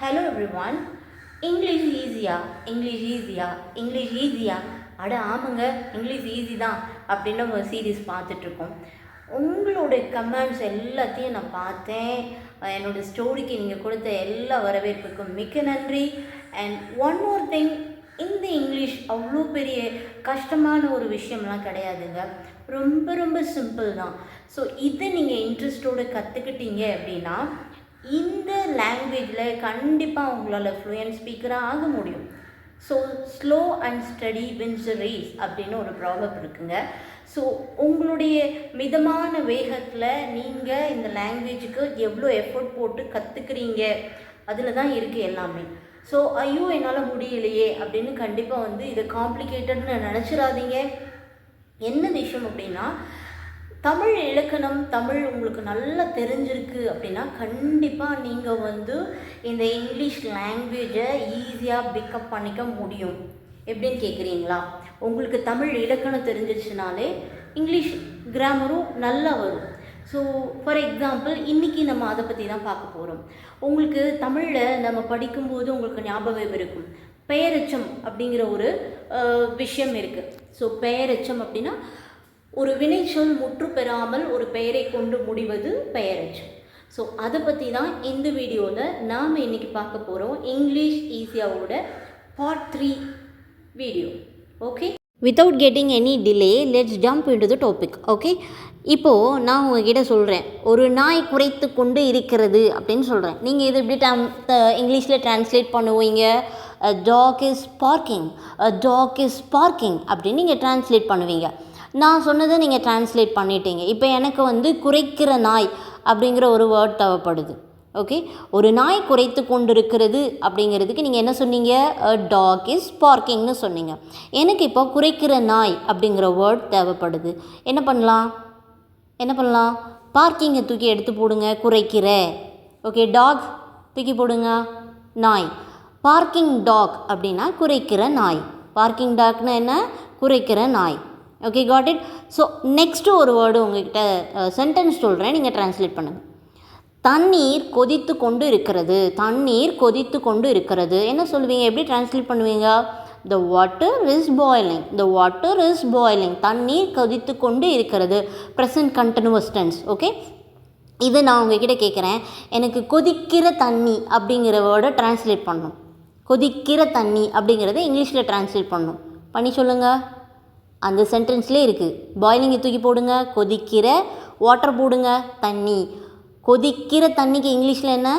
Hello everyone English ஈஸியா English ஈஸியா English ஈஸியா அட ஆமாங்க இங்கிலீஷ் ஈஸி தான் அப்படின்னு ஒரு சீரீஸ் பார்த்துட்ருக்கோம். உங்களுடைய கமெண்ட்ஸ் எல்லாத்தையும் நான் பார்த்தேன். என்னோடய என்னோட ஸ்டோரிக்கு நீங்கள் கொடுத்த எல்லா வரவேற்புக்கும் மிக்க நன்றி. அண்ட் ஒன் மோர் திங் இந்த இங்கிலீஷ் அவ்வளோ பெரிய கஷ்டமான ஒரு விஷயம்லாம் கிடையாதுங்க. ரொம்ப ரொம்ப சிம்பிள் தான். ஸோ இதை நீங்கள் இன்ட்ரெஸ்டோடு கற்றுக்கிட்டீங்க அப்படின்னா இந்த லாங்குவேஜில் கண்டிப்பாக உங்களால் ஃப்ளூயன்ட் ஸ்பீக்கராக ஆக முடியும். So slow and steady wins race அப்படின்னு ஒரு ப்ராப்ளம் இருக்குங்க. ஸோ உங்களுடைய மிதமான வேகத்தில் நீங்கள் இந்த லாங்குவேஜுக்கு எவ்வளோ எஃபோர்ட் போட்டு கற்றுக்குறீங்க அதில் தான் இருக்குது எல்லாமே. ஸோ ஐயோ என்னால் முடியலையே அப்படின்னு கண்டிப்பாக வந்து இதை காம்ப்ளிகேட்டட்னு நினச்சிடாதீங்க. என்ன விஷயம் அப்படின்னா தமிழ் இலக்கணம் தமிழ் உங்களுக்கு நல்லா தெரிஞ்சிருக்கு அப்படின்னா கண்டிப்பாக நீங்கள் வந்து இந்த இங்கிலீஷ் லாங்குவேஜை ஈஸியாக பிக்கப் பண்ணிக்க முடியும். எப்படின்னு கேட்குறீங்களா உங்களுக்கு தமிழ் இலக்கணம் தெரிஞ்சிச்சுனாலே இங்கிலீஷ் கிராமரும் நல்லா வரும். ஸோ ஃபார் எக்ஸாம்பிள் இன்றைக்கி நம்ம அதை பற்றி தான் பார்க்க போகிறோம் உங்களுக்கு தமிழில் நம்ம படிக்கும்போது உங்களுக்கு ஞாபகம் இருக்கும். பெயரச்சம் அப்படிங்கிற ஒரு விஷயம் இருக்குது ஸோ பெயரச்சம் அப்படின்னா ஒரு வினைச்சொல் முற்று பெறாமல் ஒரு பெயரை கொண்டு முடிவது பெயரெச்சம் ஸோ அதை பற்றி தான் இந்த வீடியோவில் நாம் இன்றைக்கி பார்க்க போகிறோம் English ஈஸியாவோட part three video okay without getting any delay let's jump into the topic okay இப்போது நான் உங்ககிட்ட சொல்கிறேன் ஒரு நாய் குறைத்து கொண்டு இருக்கிறது அப்படின்னு சொல்கிறேன் நீங்கள் இது எப்படி டம் இங்கிலீஷில் ட்ரான்ஸ்லேட் பண்ணுவீங்க. Dog is barking dog is barking அப்படின்னு நீங்கள் ட்ரான்ஸ்லேட் பண்ணுவீங்க. நான் சொன்னதை நீங்கள் ட்ரான்ஸ்லேட் பண்ணிட்டீங்க. இப்போ எனக்கு வந்து குறைக்கிற நாய் அப்படிங்கிற ஒரு வேர்ட் தேவைப்படுது. ஓகே ஒரு நாய் குறைத்து கொண்டிருக்கிறது அப்படிங்கிறதுக்கு நீங்கள் என்ன சொன்னீங்க? டாக் இஸ் பார்க்கிங்னு சொன்னீங்க. எனக்கு இப்போ குறைக்கிற நாய் அப்படிங்கிற வேர்ட் தேவைப்படுது. என்ன பண்ணலாம்? என்ன பண்ணலாம்? பார்க்கிங்கை தூக்கி எடுத்து போடுங்க குறைக்கிற. ஓகே டாக் தூக்கி போடுங்க நாய். பார்க்கிங் டாக் அப்படின்னா குறைக்கிற நாய். பார்க்கிங் டாக்னா என்ன? குறைக்கிற நாய். Okay got it so next ஒரு வேர்டு உங்ககிட்ட சென்டென்ஸ் சொல்கிறேன் நீங்கள் ட்ரான்ஸ்லேட் பண்ணுங்கள் தண்ணீர் கொதித்து கொண்டு இருக்கிறது. தண்ணீர் கொதித்து கொண்டு இருக்கிறது. என்ன சொல்லுவீங்க எப்படி ட்ரான்ஸ்லேட் பண்ணுவீங்க? The water is boiling the water is boiling தண்ணீர் கொதித்து கொண்டு இருக்கிறது. ப்ரெசன்ட் கண்டினியூஸ் டென்ஸ் ஓகே இது நான் உங்ககிட்ட கேட்குறேன் எனக்கு கொதிக்கிற தண்ணி அப்படிங்கிற வேர்டை ட்ரான்ஸ்லேட் பண்ணும். கொதிக்கிற தண்ணி அப்படிங்கிறத இங்கிலீஷில் ட்ரான்ஸ்லேட் பண்ணணும் பண்ணி சொல்லுங்கள் அந்த சென்டென்ஸ்லேயே இருக்குது பாய்லிங்கை தூக்கி போடுங்க கொதிக்கிற வாட்டர் போடுங்க தண்ணி. கொதிக்கிற தண்ணிக்கு இங்கிலீஷில் என்ன?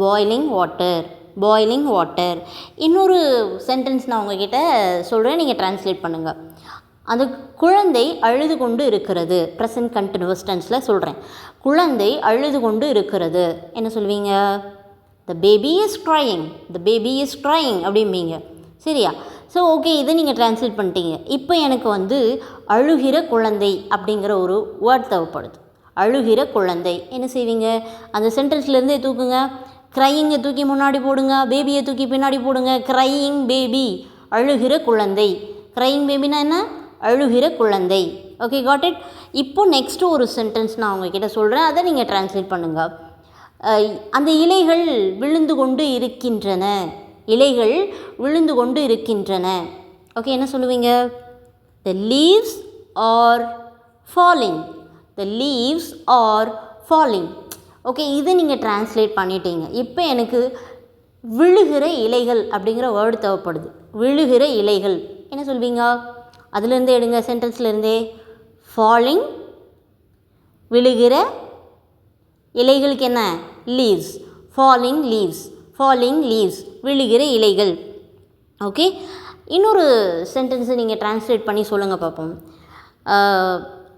பாய்லிங் வாட்டர் பாய்லிங் வாட்டர் இன்னொரு சென்டென்ஸ் நான் உங்ககிட்ட சொல்கிறேன் நீங்கள் ட்ரான்ஸ்லேட் பண்ணுங்கள் அந்த குழந்தை அழுது கொண்டு இருக்கிறது. ப்ரெசன்ட் கண்டினியூஸ் டென்ஸில் சொல்கிறேன் குழந்தை அழுது கொண்டு இருக்கிறது. என்ன சொல்லுவீங்க the baby is crying the baby is crying அப்படிம்பீங்க. சரியா? ஸோ ஓகே இதை நீங்கள் ட்ரான்ஸ்லேட் பண்ணிட்டீங்க. இப்போ எனக்கு வந்து அழுகிற குழந்தை அப்படிங்கிற ஒரு வேர்ட் தேவைப்படுது. அழுகிற குழந்தை. என்ன செய்வீங்க? அந்த சென்டென்ஸ்லேருந்தே தூக்குங்க. க்ரையிங்கை தூக்கி முன்னாடி போடுங்க. பேபியை தூக்கி பின்னாடி போடுங்க. க்ரையிங் பேபி அழுகிற குழந்தை. க்ரையிங் பேபினா என்ன? அழுகிற குழந்தை. ஓகே காட் இட் இப்போ நெக்ஸ்ட்டு ஒரு சென்டென்ஸ் நான் உங்ககிட்ட சொல்கிறேன் அதை நீங்கள் ட்ரான்ஸ்லேட் பண்ணுங்கள் அந்த இலைகள் விழுந்து கொண்டு இருக்கின்றன. இலைகள் விழுந்து கொண்டு இருக்கின்றன. ஓகே என்ன சொல்லுவீங்க? The leaves are falling the leaves are falling okay இது நீங்கள் ட்ரான்ஸ்லேட் பண்ணிட்டீங்க. இப்போ எனக்கு விழுகிற இலைகள் அப்படிங்கிற வேர்டு தேவைப்படுது. விழுகிற இலைகள். என்ன சொல்வீங்க? அதுலேருந்தே எடுங்க சென்டென்ஸ்லேருந்தே ஃபாலிங் விழுகிற இலைகளுக்கு என்ன? Leaves falling leaves falling leaves விழுகிற இலைகள். ஓகே இன்னொரு சென்டென்ஸை நீங்கள் ட்ரான்ஸ்லேட் பண்ணி சொல்லுங்கள் பார்ப்போம்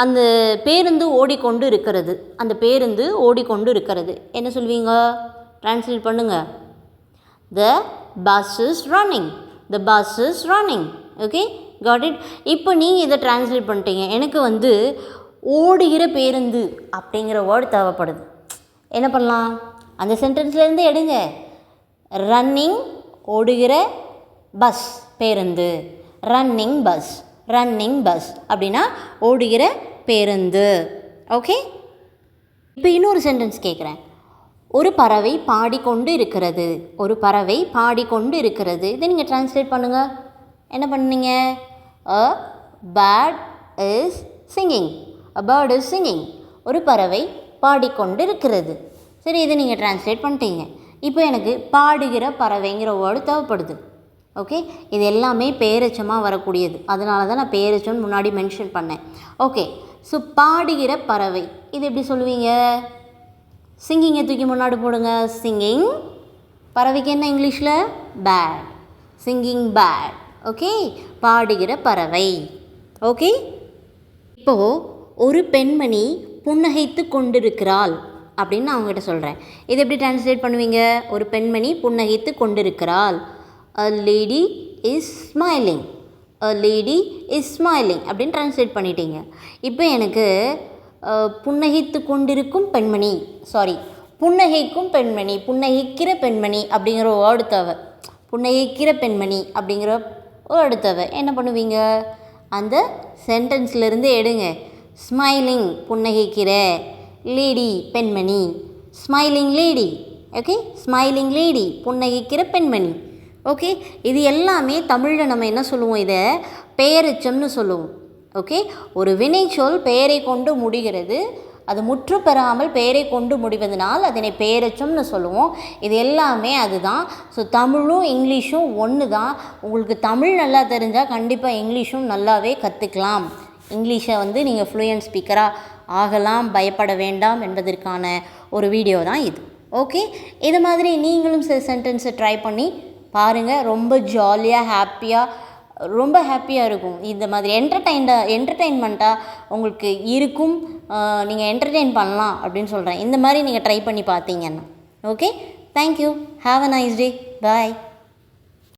அந்த பேருந்து ஓடிக்கொண்டு இருக்கிறது. அந்த பேருந்து ஓடிக்கொண்டு இருக்கிறது. என்ன சொல்வீங்க? ட்ரான்ஸ்லேட் பண்ணுங்கள் the bus is running the bus is running okay got it இப்போ நீங்கள் இதை ட்ரான்ஸ்லேட் பண்ணிட்டீங்க. எனக்கு வந்து ஓடுகிற பேருந்து அப்படிங்கிற வேர்டு தேவைப்படுது. என்ன பண்ணலாம்? அந்த சென்டென்ஸ்லேருந்து எடுங்க. ரன்னிங் ஓடுகிற பஸ் பேருந்து. ரன்னிங் பஸ் ரன்னிங் பஸ் அப்படின்னா ஓடுகிற பேருந்து. ஓகே இப்போ இன்னொரு சென்டென்ஸ் கேட்குறேன் ஒரு பறவை பாடிக்கொண்டு இருக்கிறது. ஒரு பறவை பாடிக்கொண்டு இருக்கிறது. இதை நீங்கள் ட்ரான்ஸ்லேட் பண்ணுங்கள் என்ன பண்ணீங்க a bird is singing a bird is singing ஒரு பறவை பாடிக்கொண்டு இருக்கிறது. சரி இதை நீங்கள் ட்ரான்ஸ்லேட் பண்ணிட்டீங்க. இப்போ எனக்கு பாடுகிற பறவைங்கிற வேர்டு தேவைப்படுது. ஓகே இது எல்லாமே பேரச்சமாக வரக்கூடியது. அதனால தான் நான் பேரச்சம்னு முன்னாடி மென்ஷன் பண்ணேன். ஓகே ஸோ பாடுகிற பறவை. இது எப்படி சொல்லுவீங்க? சிங்கிங்கை தூக்கி முன்னாடி போடுங்க. சிங்கிங் பறவைக்கு என்ன இங்கிலீஷில்? பேட் சிங்கிங் பேட் ஓகே பாடுகிற பறவை. ஓகே இப்போது ஒரு பெண்மணி புன்னகைத்து கொண்டிருக்கிறாள். அப்படின்னு நான் அவங்ககிட்ட சொல்கிறேன் இது எப்படி டிரான்ஸ்லேட் பண்ணுவீங்க? ஒரு பெண்மணி புன்னகைத்து கொண்டிருக்கிறாள். A lady is smiling a lady is smiling அப்படின்னு டிரான்ஸ்லேட் பண்ணிட்டீங்க. இப்போ எனக்கு புன்னகைத்து கொண்டிருக்கும் பெண்மணி சாரி புன்னகைக்கும் பெண்மணி புன்னகைக்கிற பெண்மணி அப்படிங்கிற வேர்டு தேவை. புன்னகைக்கிற பெண்மணி அப்படிங்கிற வேர்டு தேவை. என்ன பண்ணுவீங்க? அந்த சென்டென்ஸ்லேருந்து எடுங்க. ஸ்மைலிங் புன்னகைக்கிற. லேடி பெண்மணி. Smiling lady okay smiling lady புன்னகைக்கிற பெண்மணி. ஓகே இது எல்லாமே தமிழில் நம்ம என்ன சொல்லுவோம் இதை? பெயரிச்சம்னு சொல்லுவோம். ஓகே ஒரு வினைச்சொல் பெயரை கொண்டு முடிகிறது. அது முற்று பெறாமல் பெயரை கொண்டு முடிவதனால் அதனை பெயரச்சம்னு சொல்லுவோம். இது எல்லாமே அதுதான். ஸோ தமிழும் இங்கிலீஷும் ஒன்று தான். உங்களுக்கு தமிழ் நல்லா தெரிஞ்சால் கண்டிப்பாக இங்கிலீஷும் நல்லாவே கற்றுக்கலாம் இங்கிலீஷை வந்து நீங்கள் ஃப்ளூயன்ட் ஸ்பீக்கராக ஆகலாம் பயப்பட வேண்டாம் என்பதற்கான ஒரு வீடியோ தான் இது. ஓகே இது மாதிரி நீங்களும் சில சென்டென்ஸை ட்ரை பண்ணி பாருங்கள் ரொம்ப ஜாலியாக ஹாப்பியாக ரொம்ப ஹாப்பியாக இருக்கும். இந்த மாதிரி என்டர்டைன்டாக என்டர்டெயின்மெண்ட்டாக உங்களுக்கு இருக்கும். நீங்கள் என்டர்டெயின் பண்ணலாம் அப்படின்னு சொல்கிறேன் இந்த மாதிரி நீங்கள் ட்ரை பண்ணி பார்த்தீங்கன்னா. Okay thank you have a nice day bye